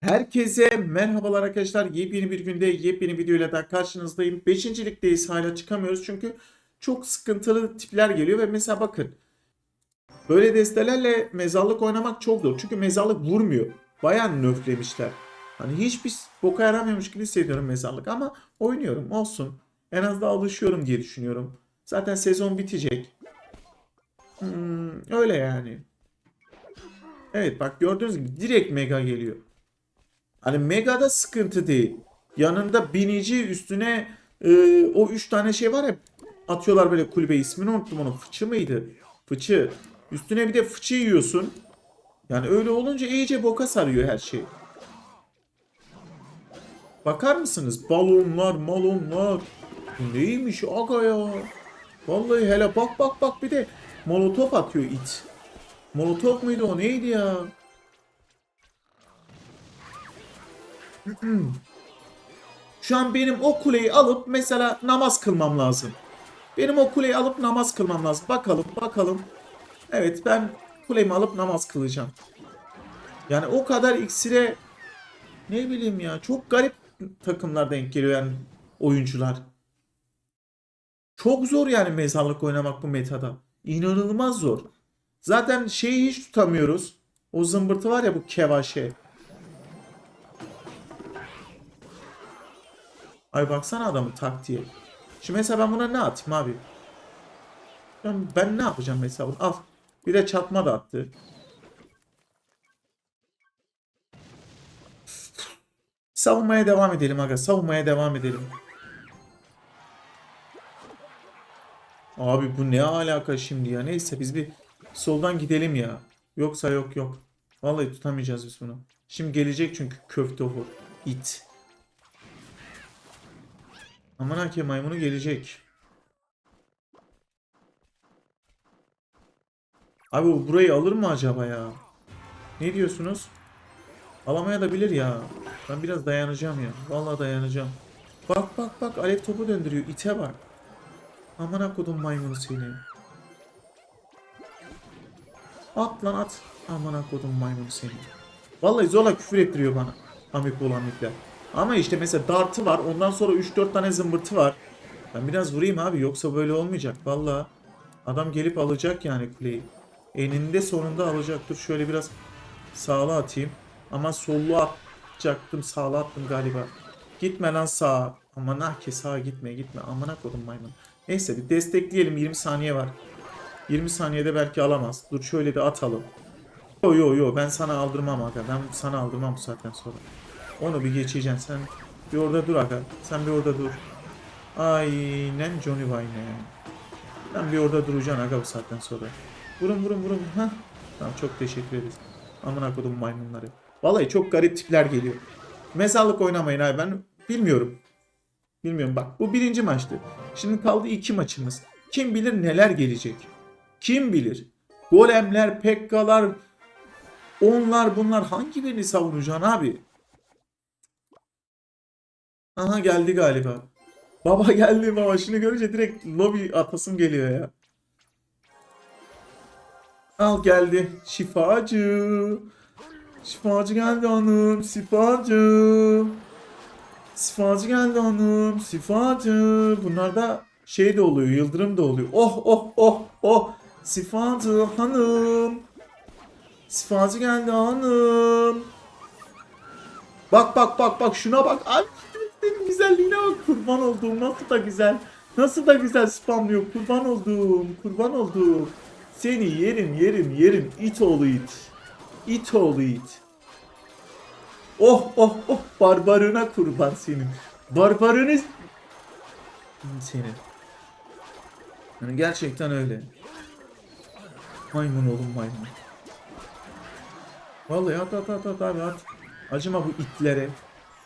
Herkese merhabalar arkadaşlar. Yepyeni bir günde yepyeni videoyla daha karşınızdayım. Beşincilikteyiz hala çıkamıyoruz çünkü çok sıkıntılı tipler geliyor ve mesela bakın. Böyle destelerle mezarlık oynamak çok zor. Çünkü mezarlık vurmuyor. Bayağı nöflemişler. Hani hiçbir boka yaramıyormuş gibi hissediyorum mezarlık ama oynuyorum olsun. En az da alışıyorum diye düşünüyorum. Zaten sezon bitecek. Hmm, öyle yani. Evet bak gördüğünüz gibi direkt mega geliyor. Hani Mega'da sıkıntı değil. Yanında binici üstüne e, o üç tane şey var ya atıyorlar böyle kulübe ismini unuttum onun. Fıçı mıydı? Fıçı. Üstüne bir de fıçı yiyorsun. Yani öyle olunca iyice boka sarıyor her şey. Bakar mısınız? Balonlar, malonlar. Neymiş aga ya? Vallahi hele bak bak bak bir de molotof atıyor it. Molotof muydu o neydi ya? Şu an benim o kuleyi alıp mesela namaz kılmam lazım. Benim o kuleyi alıp namaz kılmam lazım. Bakalım bakalım. Evet ben kulemi alıp namaz kılacağım. Yani o kadar iksire ne bileyim ya çok garip takımlar denk geliyor yani oyuncular. Çok zor yani mezarlık oynamak bu metada. İnanılmaz zor. Zaten şeyi hiç tutamıyoruz. O zımbırtı var ya bu kevaşe. Ay baksana adamın taktiği. Şimdi mesela ben buna ne atayım abi? Ben, ben ne yapacağım mesela? Al. Bir de çatma da attı. Savunmaya devam edelim aga. Savunmaya devam edelim. Abi bu ne alaka şimdi ya? Neyse biz bir soldan gidelim ya. Yoksa yok yok. Vallahi tutamayacağız biz bunu. Şimdi gelecek çünkü köfte hor. It. Aman hakem maymunu gelecek. Abi bu burayı alır mı acaba ya? Ne diyorsunuz? Alamaya da bilir ya. Ben biraz dayanacağım ya. Vallahi dayanacağım. Bak bak bak alev topu döndürüyor. İte bak. Aman akodum maymunu seni. At lan at. Aman akodum maymunu seni. Vallahi zorla küfür ettiriyor bana. Amik olan mikler. Ama işte mesela dartı var. Ondan sonra 3-4 tane zımbırtı var. Ben biraz vurayım abi. Yoksa böyle olmayacak. Vallahi adam gelip alacak yani kuleyi. Eninde sonunda alacak. Dur şöyle biraz sağla atayım. Ama sollu atacaktım. Sağla attım galiba. Gitme lan sağa. Aman ah ki sağa gitme gitme. Amına kodum maymun. Neyse bir destekleyelim. 20 saniye var. 20 saniyede belki alamaz. Dur şöyle bir atalım. Yo yo yo ben sana aldırmam aga. Ben sana aldırmam bu saatten sonra. Onu bir geçeceksin sen. Bir orada dur aga. Sen bir orada dur. Aynen Johnny Wayne. Ben bir orada duracaksın aga bu saatten sonra. Vurun vurun vurun. Hah. Tamam çok teşekkür ederiz. Amına kodum maymunları. Vallahi çok garip tipler geliyor. Mezarlık oynamayın abi ben bilmiyorum. Bilmiyorum bak bu birinci maçtı. Şimdi kaldı iki maçımız. Kim bilir neler gelecek. Kim bilir. Golemler, pekkalar, onlar bunlar hangi birini savunacaksın abi? Aha geldi galiba. Baba geldi baba. Şunu görünce direkt lobi atasım geliyor ya. Al geldi. Şifacı. Şifacı geldi hanım. Şifacı. Şifacı geldi hanım. Şifacı. Bunlarda şey de oluyor. Yıldırım da oluyor. Oh oh oh oh. Şifacı hanım. Şifacı geldi hanım. Bak bak bak bak şuna bak. Ay senin güzelliğine bak. Kurban olduğum nasıl da güzel. Nasıl da güzel spamlıyor. Kurban olduğum. Kurban olduğum. Seni yerim yerim yerim. İt oğlu it. İt oğlu it. Oh oh oh. Barbarına kurban senin. Barbarını senin. Yani gerçekten öyle. Maymun oğlum maymun. Vallahi at at at at abi at. Acıma bu itlere.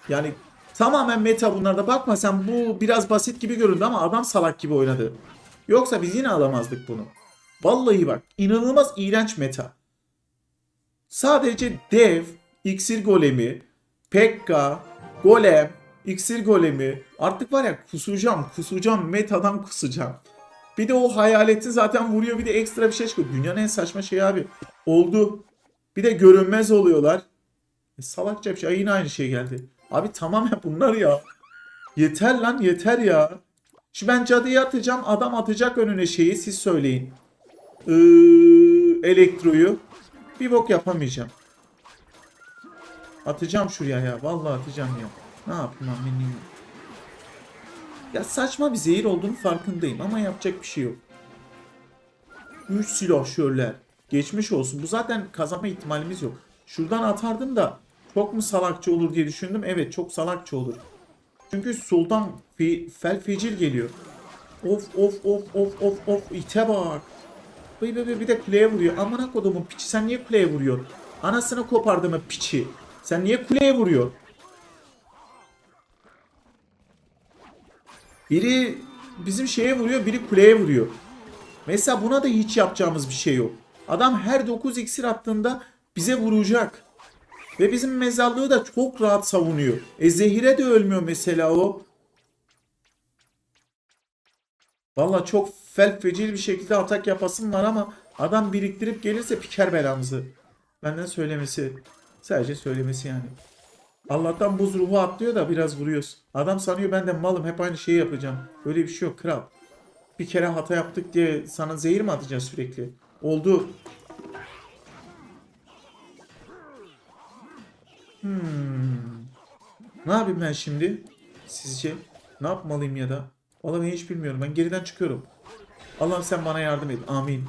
Yani tamamen meta bunlarda. Bakma sen bu biraz basit gibi göründü ama adam salak gibi oynadı. Yoksa biz yine alamazdık bunu. Vallahi bak inanılmaz iğrenç meta. Sadece dev, iksir golemi, pekka, golem, iksir golemi. Artık var ya kusacağım kusacağım metadan kusacağım. Bir de o hayaleti zaten vuruyor bir de ekstra bir şey çıkıyor. Dünyanın en saçma şeyi abi. Oldu. Bir de görünmez oluyorlar. E, salakça bir şey. Ay, yine aynı şey geldi. Abi tamamen bunlar ya. Yeter lan yeter ya. Şimdi ben cadıyı atacağım. Adam atacak önüne şeyi. Siz söyleyin. Ee, elektroyu. Bir bok yapamayacağım. Atacağım şuraya ya. Vallahi atacağım ya. Ne yapayım lan benim? Ya saçma bir zehir olduğunu farkındayım ama yapacak bir şey yok. 3 silahşörler. Geçmiş olsun. Bu zaten kazanma ihtimalimiz yok. Şuradan atardım da çok mu salakça olur diye düşündüm. Evet çok salakça olur. Çünkü soldan fe, fel fecir geliyor. Of of of of of of ite bak. Bıy bıy bir de kuleye vuruyor. Amına kodumun piçi sen niye kuleye vuruyorsun? Anasını kopardı mı piçi? Sen niye kuleye vuruyorsun? Biri bizim şeye vuruyor, biri kuleye vuruyor. Mesela buna da hiç yapacağımız bir şey yok. Adam her 9 iksir attığında bize vuracak. Ve bizim mezarlığı da çok rahat savunuyor. E zehire de ölmüyor mesela o. Valla çok fel bir şekilde atak yapasım var ama adam biriktirip gelirse piker belamızı. Benden söylemesi. Sadece söylemesi yani. Allah'tan buz ruhu atlıyor da biraz vuruyoruz. Adam sanıyor ben de malım hep aynı şeyi yapacağım. Böyle bir şey yok kral. Bir kere hata yaptık diye sana zehir mi atacağız sürekli? Oldu. Hmm. Ne yapayım ben şimdi? Sizce? Ne yapmalıyım ya da? Vallahi hiç bilmiyorum. Ben geriden çıkıyorum. Allah'ım sen bana yardım et. Amin.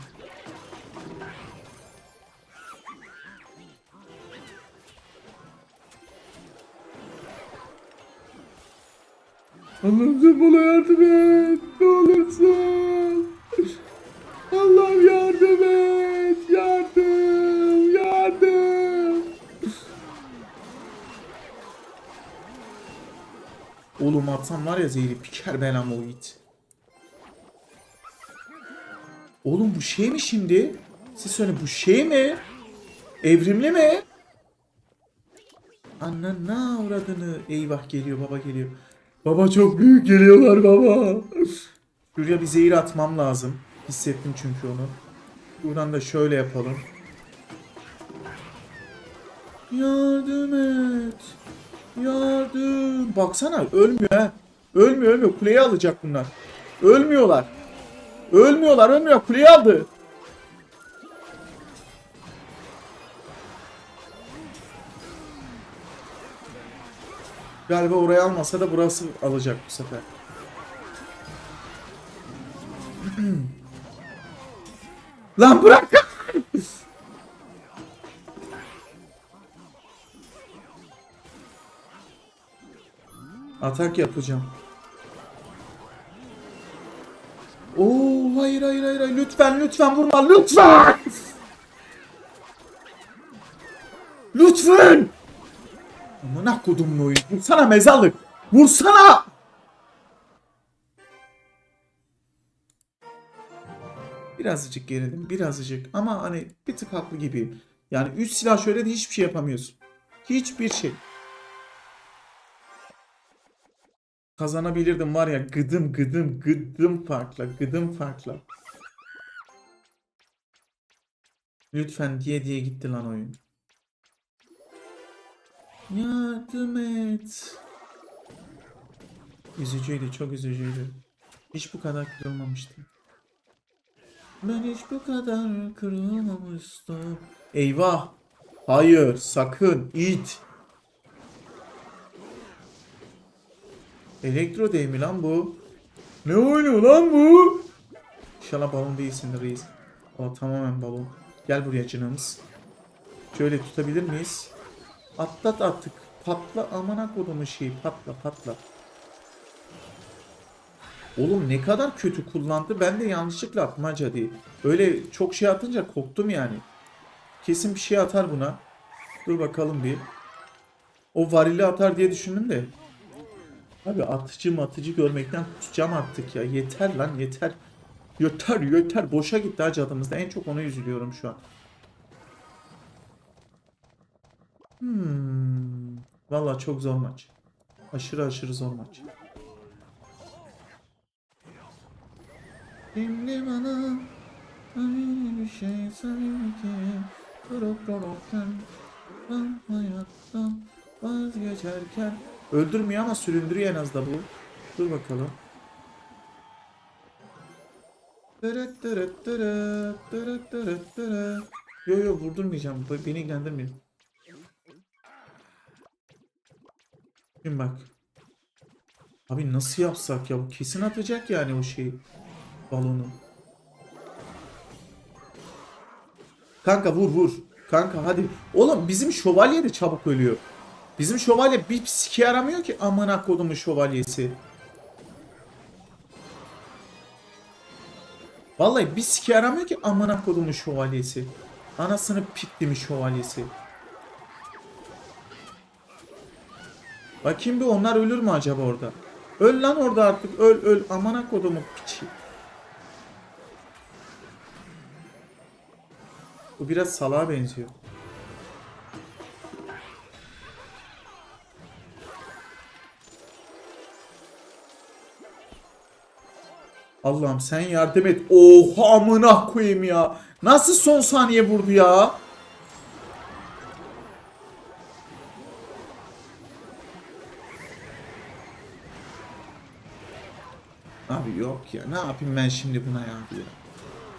Oğlum atsam var ya zehri piker belam o it. Oğlum bu şey mi şimdi? Siz söyle bu şey mi? Evrimli mi? Ananı avradını. Eyvah geliyor baba geliyor. Baba çok büyük geliyorlar baba. Şuraya bir zehir atmam lazım. Hissettim çünkü onu. Buradan da şöyle yapalım. Yardım et. Yardım. Baksana ölmüyor ha. Ölmüyor ölmüyor. Kuleyi alacak bunlar. Ölmüyorlar. Ölmüyorlar ölmüyor. Kuleyi aldı. Galiba orayı almasa da burası alacak bu sefer. Lan bırak! Atak yapacağım. Oo hayır hayır hayır lütfen lütfen vurma lütfen. Lütfen. Amına kodum oyun. Vursana mezarlık. Vursana. Birazcık gerildim. Birazcık. Ama hani bir tık haklı gibiyim. Yani 3 silah şöyle de hiçbir şey yapamıyorsun. Hiçbir şey. Kazanabilirdim var ya gıdım gıdım gıdım farkla gıdım farkla. Lütfen diye diye gitti lan oyun. Yardım et. Üzücüydü, çok üzücüydü. Hiç bu kadar kırılmamıştım. Ben hiç bu kadar kırılmamıştım. Eyvah! Hayır, sakın, it! Elektro değil mi lan bu? Ne oynuyor lan bu? İnşallah balon değilsin reis. O tamamen balon. Gel buraya canımız. Şöyle tutabilir miyiz? Atlat attık. Patla amına kodumun şeyi patla patla. Oğlum ne kadar kötü kullandı. Ben de yanlışlıkla atmaca değil. Öyle çok şey atınca korktum yani. Kesin bir şey atar buna. Dur bakalım bir. O varili atar diye düşündüm de. Abi atıcı matıcı görmekten kusacağım artık ya. Yeter lan yeter. Yeter yeter. Boşa gitti ha cadımızda. En çok ona üzülüyorum şu an. Hmm. Valla çok zor maç. Aşırı aşırı zor maç. Şimdi bana öyle bir şey söyle ki durup dururken hayattan hayattan vazgeçerken öldürmüyor ama süründürüyor en az da bu. Dur bakalım. Tırıt tırıt tırıt tırıt tırıt tırıt. Yo yo vurdurmayacağım. Beni ilgilendirmiyor. Şimdi bak. Abi nasıl yapsak ya? Bu kesin atacak yani o şeyi. Balonu. Kanka vur vur. Kanka hadi. Oğlum bizim şövalye de çabuk ölüyor. Bizim şövalye bir siki yaramıyor ki amına kodumun şövalyesi. Vallahi bir siki yaramıyor ki amına kodumun şövalyesi. Anasını piktimiş şövalyesi. Bakayım bir onlar ölür mü acaba orada? Öl lan orada artık öl öl amına kodumun piçi. Bu biraz salağa benziyor. Allah'ım sen yardım et. Oha amına koyayım ya. Nasıl son saniye vurdu ya? Abi yok ya. Ne yapayım ben şimdi buna ya? ya?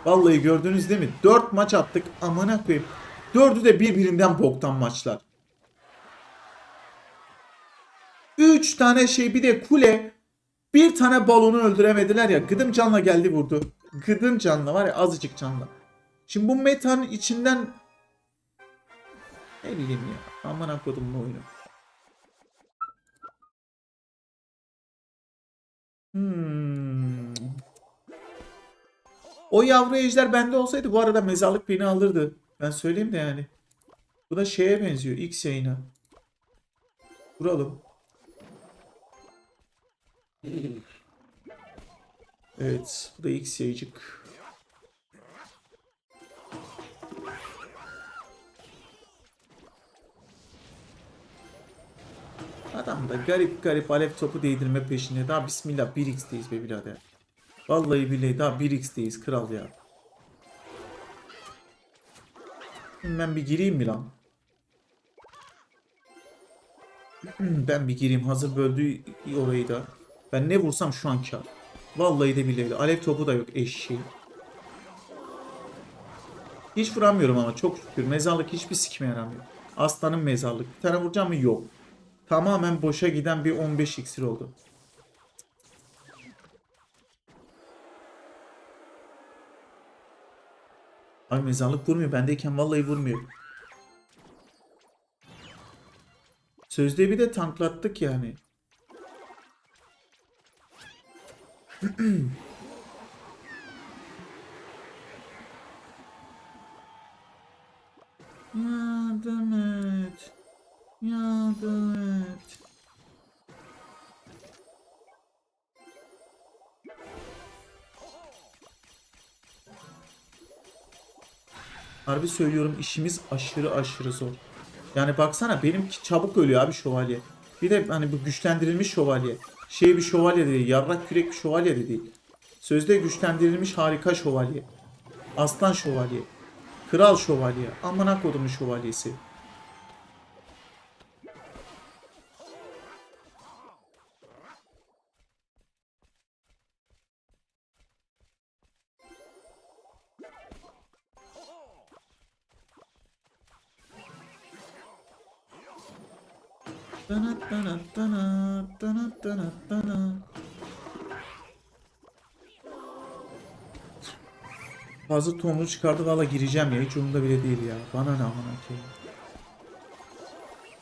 Vallahi gördünüz değil mi? 4 maç attık. Amına koyayım. Dördü de birbirinden boktan maçlar. 3 tane şey bir de kule. Bir tane balonu öldüremediler ya. Gıdım canla geldi vurdu. Gıdım canla var ya azıcık canla. Şimdi bu metanın içinden ne bileyim ya. Aman kodum bu oyunu. Hmm. O yavru ejder bende olsaydı bu arada mezarlık beni alırdı. Ben söyleyeyim de yani. Bu da şeye benziyor. X yayına. Vuralım. Evet. Bu da X yayıcık. Adam da garip garip alev topu değdirme peşinde. Daha bismillah 1x'teyiz be birader. Vallahi billahi daha 1x'teyiz kral ya. Ben bir gireyim mi lan? Ben bir gireyim. Hazır böldü orayı da. Ben ne vursam şu an kar. Vallahi de billahi. Alev topu da yok eşeği. Hiç vuramıyorum ama çok şükür. Mezarlık hiçbir sikime yaramıyor. Aslanın mezarlık. Bir tane vuracağım mı? Yok. Tamamen boşa giden bir 15 iksir oldu. Ay mezarlık vurmuyor. Bendeyken vallahi vurmuyor. Sözde bir de tanklattık yani. Yardım et. Yardım et. Harbi söylüyorum işimiz aşırı aşırı zor. Yani baksana benimki çabuk ölüyor abi şövalye. Bir de hani bu güçlendirilmiş şövalye. Şey bir şövalye de değil. Yarrak kürek bir şövalye de değil. Sözde güçlendirilmiş harika şövalye. Aslan şövalye. Kral şövalye. Amına kodumun şövalyesi. Fazla tohumunu çıkardı valla gireceğim ya hiç umurumda bile değil ya. Bana ne amına koyayım.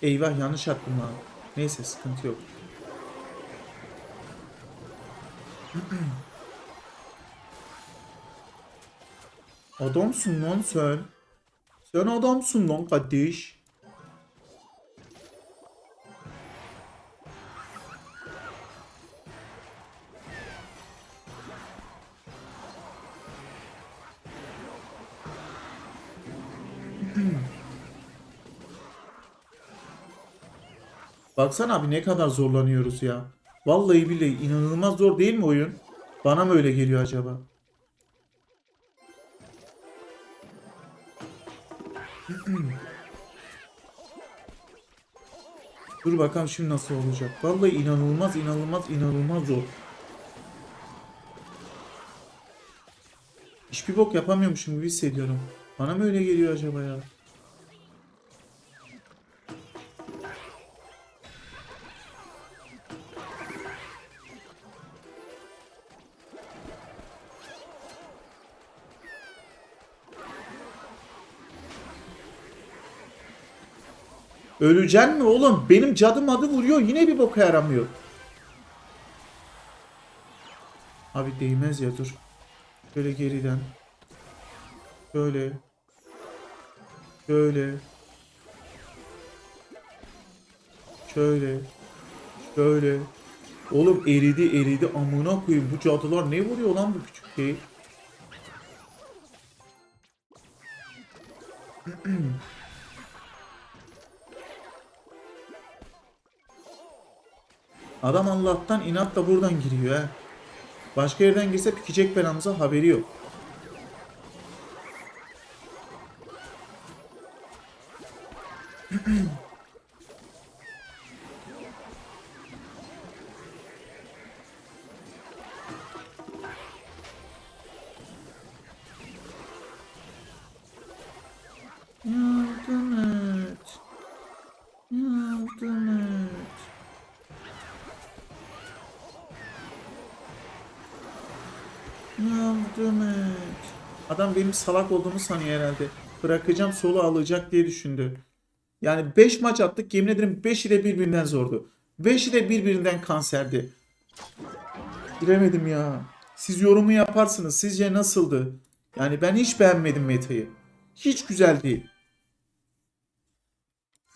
Eyvah yanlış attım lan. Neyse sıkıntı yok. Adamsın lan sen. Sen adamsın lan kardeş. Baksana abi ne kadar zorlanıyoruz ya. Vallahi billahi inanılmaz zor değil mi oyun? Bana mı öyle geliyor acaba? Dur bakalım şimdi nasıl olacak. Vallahi inanılmaz inanılmaz inanılmaz zor. Hiçbir bok yapamıyormuşum gibi hissediyorum. Bana mı öyle geliyor acaba ya? Öleceksin mi oğlum? Benim cadım adı vuruyor yine bir boka yaramıyor. Abi değmez ya dur. Şöyle geriden. Şöyle. Şöyle. Şöyle. Şöyle. Oğlum eridi eridi amına koyayım bu cadılar ne vuruyor lan bu küçük şey? Adam Allah'tan inatla buradan giriyor ha. Başka yerden girse pikecek belamıza haberi yok. Adam benim salak olduğumu sanıyor herhalde. Bırakacağım solu alacak diye düşündü. Yani 5 maç attık yemin ederim 5'i de birbirinden zordu. 5'i de birbirinden kanserdi. Bilemedim ya. Siz yorumu yaparsınız. Sizce nasıldı? Yani ben hiç beğenmedim metayı. Hiç güzel değil.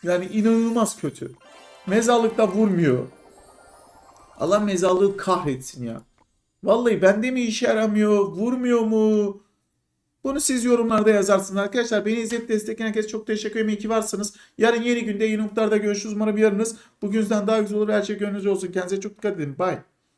Yani inanılmaz kötü. Mezarlıkta vurmuyor. Allah mezarlığı kahretsin ya. Vallahi bende mi işe yaramıyor, vurmuyor mu? Bunu siz yorumlarda yazarsınız arkadaşlar. Beni izleyip destekleyen herkese çok teşekkür ederim. İyi ki varsınız. Yarın yeni günde yeni noktalarda görüşürüz. Umarım yarınız bugünden daha güzel olur. Her şey gönlünüzce olsun. Kendinize çok dikkat edin. Bye.